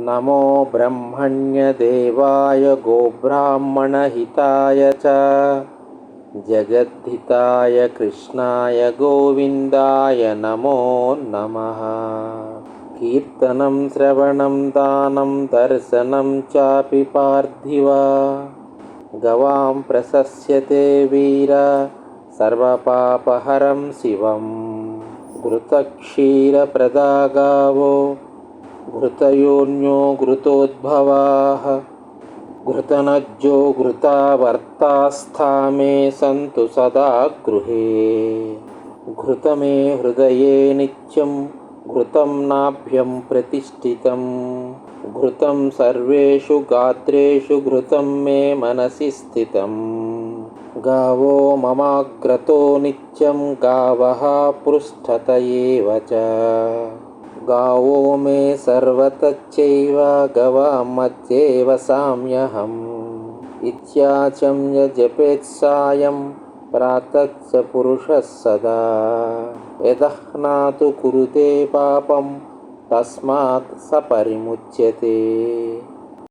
नमो ब्रह्मण्यदेवाय गोब्राह्मणहिताय च। जगद्धिताय कृष्णाय गोविन्दाय नमो नमः। कीर्तनं श्रवणं दानं दर्शनं चापि पार्थिव। गवां प्रशस्यते वीर सर्वपापहरं शिवम्। घृतक्षीरप्रदा गावो घृतयोन्यो घृतोद्भवाः। घृतनज्जो घृतावर्तास्था मे सन्तु सदा गृहे। घृतमे हृदये नित्यं घृतं नाभ्यं प्रतिष्ठितं। घृतं सर्वेषु गात्रेषु घृतं मे मनसि स्थितम् गावो ममाग्रतो नित्यं गावः पृष्ठत एव च गावो मे सर्वतच्चैव गवामत्येव साम्यहम् इत्याचं यजपेत् सायं प्रातश्च पुरुषः सदा यदह्नातु कुरुते पापं तस्मात् स परिमुच्यते